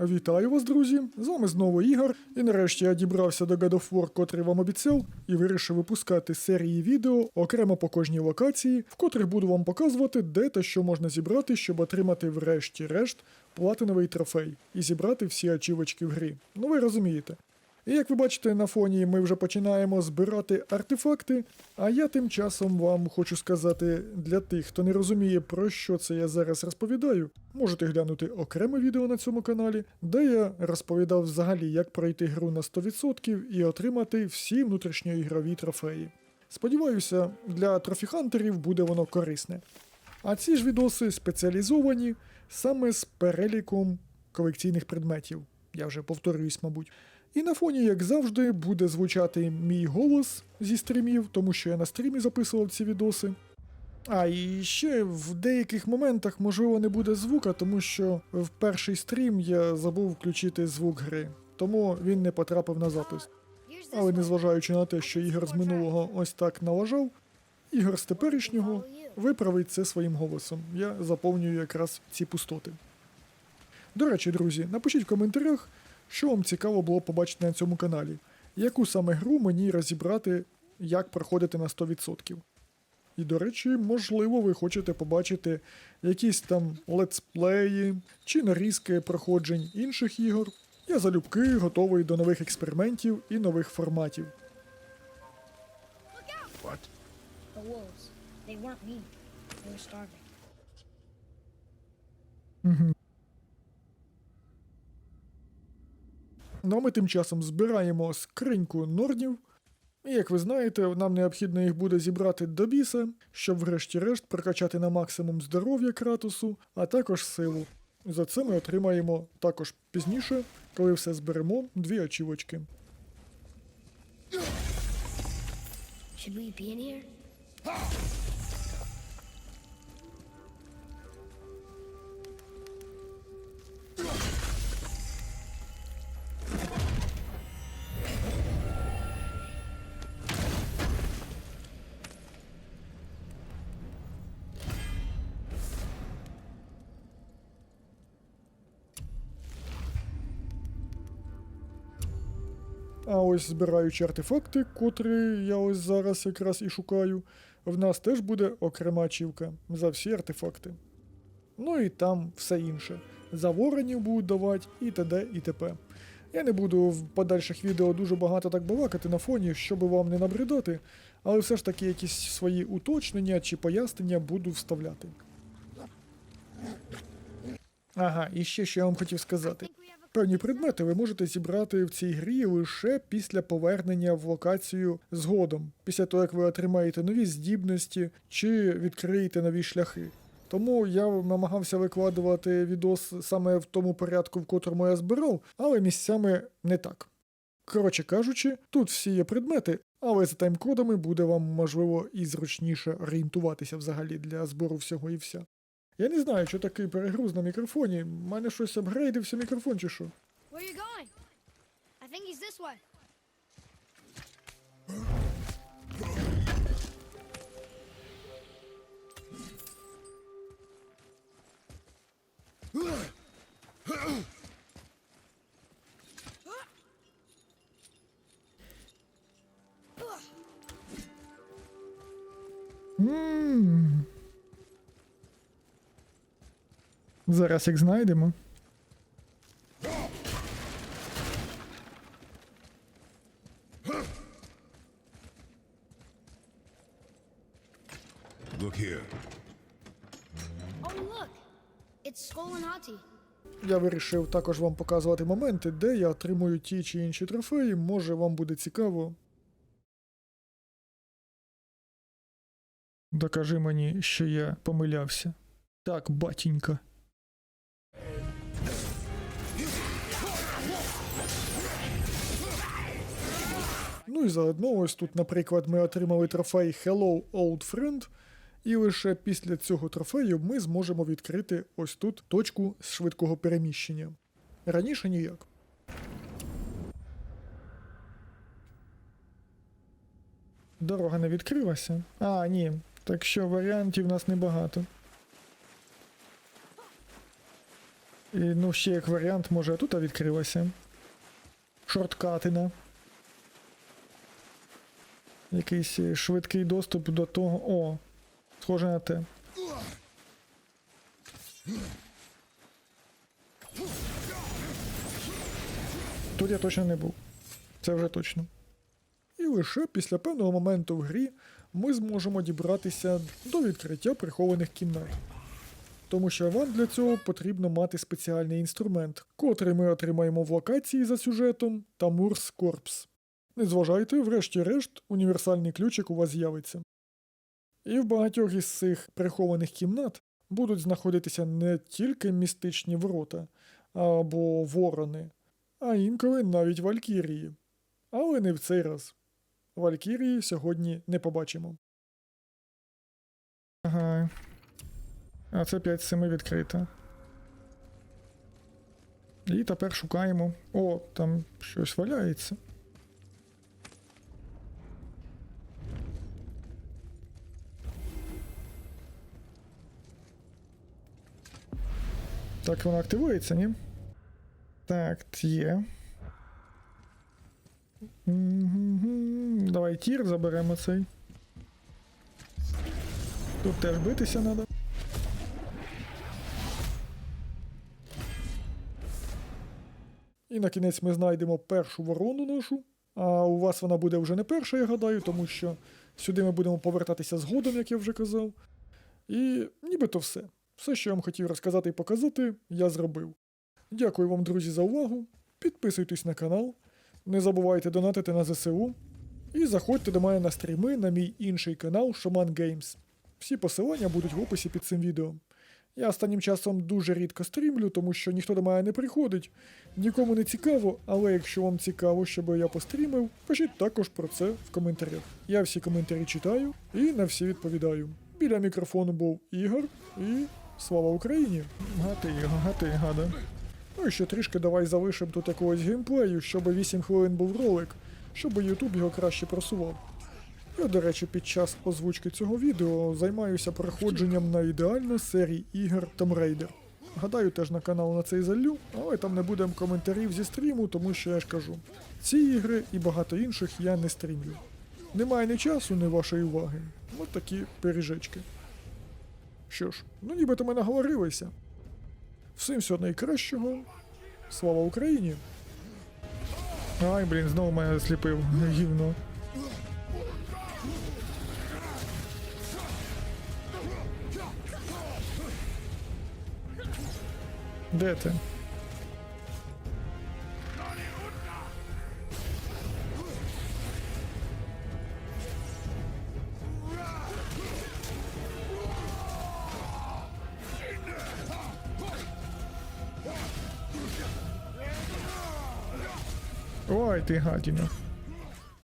Вітаю вас, друзі! З вами знову Ігор. І нарешті я дібрався до God of War, котрий вам обіцяв, і вирішив випускати серії відео окремо по кожній локації, в котрих буду вам показувати, де та що можна зібрати, щоб отримати врешті-решт платиновий трофей і зібрати всі ачівочки в грі. Ну ви розумієте. І як ви бачите, на фоні ми вже починаємо збирати артефакти. А я тим часом вам хочу сказати для тих, хто не розуміє, про що це я зараз розповідаю, можете глянути окреме відео на цьому каналі, де я розповідав взагалі, як пройти гру на 100% і отримати всі внутрішньоігрові трофеї. Сподіваюся, для трофіхантерів буде воно корисне. А ці ж відоси спеціалізовані саме з переліком колекційних предметів. Я вже повторююсь, мабуть. І на фоні, як завжди, буде звучати мій голос зі стрімів, тому що я на стрімі записував ці відоси. А і ще в деяких моментах, можливо, не буде звука, тому що в перший стрім я забув включити звук гри, тому він не потрапив на запис. Але незважаючи на те, що ігор з минулого ось так налажав, ігор з теперішнього виправить це своїм голосом. Я заповнюю якраз ці пустоти. До речі, друзі, напишіть в коментарях, що вам цікаво було побачити на цьому каналі, яку саме гру мені розібрати, як проходити на 100%. І, до речі, можливо, ви хочете побачити якісь там летсплеї чи нарізки проходжень інших ігор. Я залюбки готовий до нових експериментів і нових форматів. What? The wolves. They weren't mean. They were starving. Ну а ми тим часом збираємо скриньку норнів. І як ви знаєте, нам необхідно їх буде зібрати до біса, щоб врешті-решт прокачати на максимум здоров'я кратусу, а також силу. За це ми отримаємо також пізніше, коли все зберемо, дві очівочки. Should we be in here? А ось збираючи артефакти, котрі я ось зараз якраз і шукаю, в нас теж буде окрема ачівка за всі артефакти. Ну і там все інше. За будуть давати і т.д. і т.п. Я не буду в подальших відео дуже багато так балакати на фоні, щоб вам не набридати, але все ж таки якісь свої уточнення чи пояснення буду вставляти. Ага, і ще що я вам хотів сказати. Певні предмети ви можете зібрати в цій грі лише після повернення в локацію згодом, після того як ви отримаєте нові здібності чи відкриєте нові шляхи. Тому я намагався викладувати відос саме в тому порядку, в котрому я збирав, але місцями не так. Коротше кажучи, тут всі є предмети, але за таймкодами буде вам можливо і зручніше орієнтуватися взагалі для збору всього і вся. Я не знаю, що такий перегруз на мікрофоні. У мене щось апгрейдився мікрофон чи що. Where are you going? I think he's this way. Зараз їх знайдемо. Look here. Oh, look! It's Skull. Я вирішив також вам показувати моменти, де я отримую ті чи інші трофеї, може вам буде цікаво. Докажи мені, що я помилявся. Так, батінька. Ну і заодно ось тут, наприклад, ми отримали трофей Hello Old Friend, і лише після цього трофею ми зможемо відкрити ось тут точку з швидкого переміщення. Раніше ніяк. Дорога не відкрилася? А, ні. Так що варіантів у нас небагато. І, ну, ще як варіант, може тут відкрилася. Шорткатина. Якийсь е, швидкий доступ до того. О, схоже на те. Тут я точно не був. Це вже точно. І лише після певного моменту в грі ми зможемо дібратися до відкриття прихованих кімнат. Тому що вам для цього потрібно мати спеціальний інструмент, котрий ми отримаємо в локації за сюжетом Тамурс Корпс. Не зважайте, врешті-решт, універсальний ключик у вас з'явиться. І в багатьох із цих прихованих кімнат будуть знаходитися не тільки містичні ворота або ворони, а інколи навіть валькірії. Але не в цей раз. Валькірії сьогодні не побачимо. Ага. А це 5 з 7 відкрито. І тепер шукаємо. О, там щось валяється. Так воно активується, ні? Так, є. Давай тір заберемо цей. Тут теж битися треба. І на кінець ми знайдемо першу ворону нашу. А у вас вона буде вже не перша, я гадаю, тому що сюди ми будемо повертатися згодом, як я вже казав. І нібито все. Все, що я вам хотів розказати і показати, я зробив. Дякую вам, друзі, за увагу. Підписуйтесь на канал, не забувайте донатити на ЗСУ. І заходьте до мене на стріми на мій інший канал Shaman Games. Всі посилання будуть в описі під цим відео. Я останнім часом дуже рідко стрімлю, тому що ніхто до мене не приходить, нікому не цікаво, але якщо вам цікаво, щоб я пострімив, пишіть також про це в коментарях. Я всі коментарі читаю і на всі відповідаю. Біля мікрофону був Ігор і слава Україні! Гати, гати, гада. Ну і ще трішки давай залишимо тут якогось геймплею, щоб 8 хвилин був ролик, щоб YouTube його краще просував. Я, до речі, під час озвучки цього відео займаюся проходженням на ідеально серії ігор Tomb Raider. Гадаю, теж на канал на цей залю, але там не буде коментарів зі стріму, тому що я ж кажу, ці ігри і багато інших я не стрімлю. Немає ні часу, ні вашої уваги. От такі пиріжечки. Що ж, ну нібито ми наговорилися. Всім всього найкращого. Слава Україні! Ай, блін, знову мене сліпив гівно. Де ти? authority hard, you know.